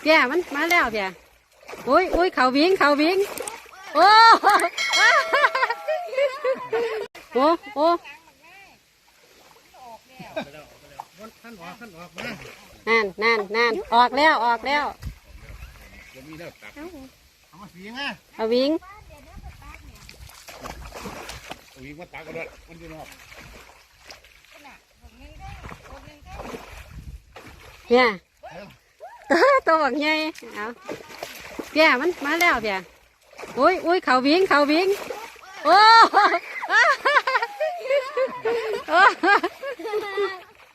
เปียมันมาแล้วเปียโอ้ยโอ้ยเขาวิ่งเขาวิ่งโอ้โอ้โอ้ขั้นออกขั้นออกมานั่นนั่นนั่นออกแล้วออกแล้วจะมีแล้วตักเอามาสีไงเอาวิ่งเอาวิ่งมาตักก็ได้มันจะนอกเนี่ย ตัวตัวบักใหญ่เอาเปียมันมาแล้วเปียโอ้ยโอ้ยเขาวิ่งเขาวิ่งโอ้โอ้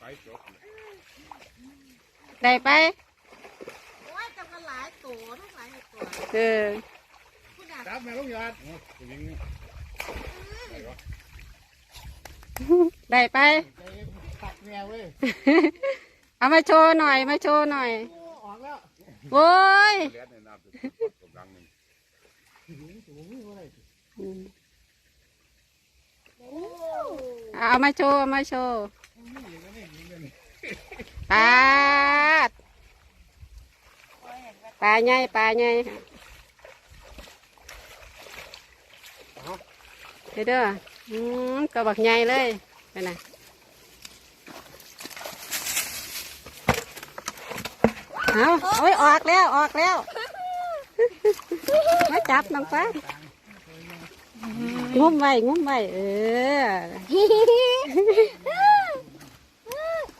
ไปได้ไปว่าจะมาหลายตัวทั้งหลายตัวเออคุณอาจับแม่ลูกยอดโอ้ยวิ่งไปวได้ไปตักแนวเว้ยเอามาโชว์หน่อย มาโชว์หน่อย โอ้ยเลี้ยงในน้ำตัวกลังนึงสูงสูงนี่ว่าไรอืมโอ้เอามาโชว์เอามาโชว์ปลาปลาใหญ่ปลาใหญ่เด้อเด้ออืมก็บักใหญ่เลยไปนะ เอาโอ้ยออกแล้วออกแล้วมาจับน้องฟ้างุ้มไว้งุ้มไว้เออ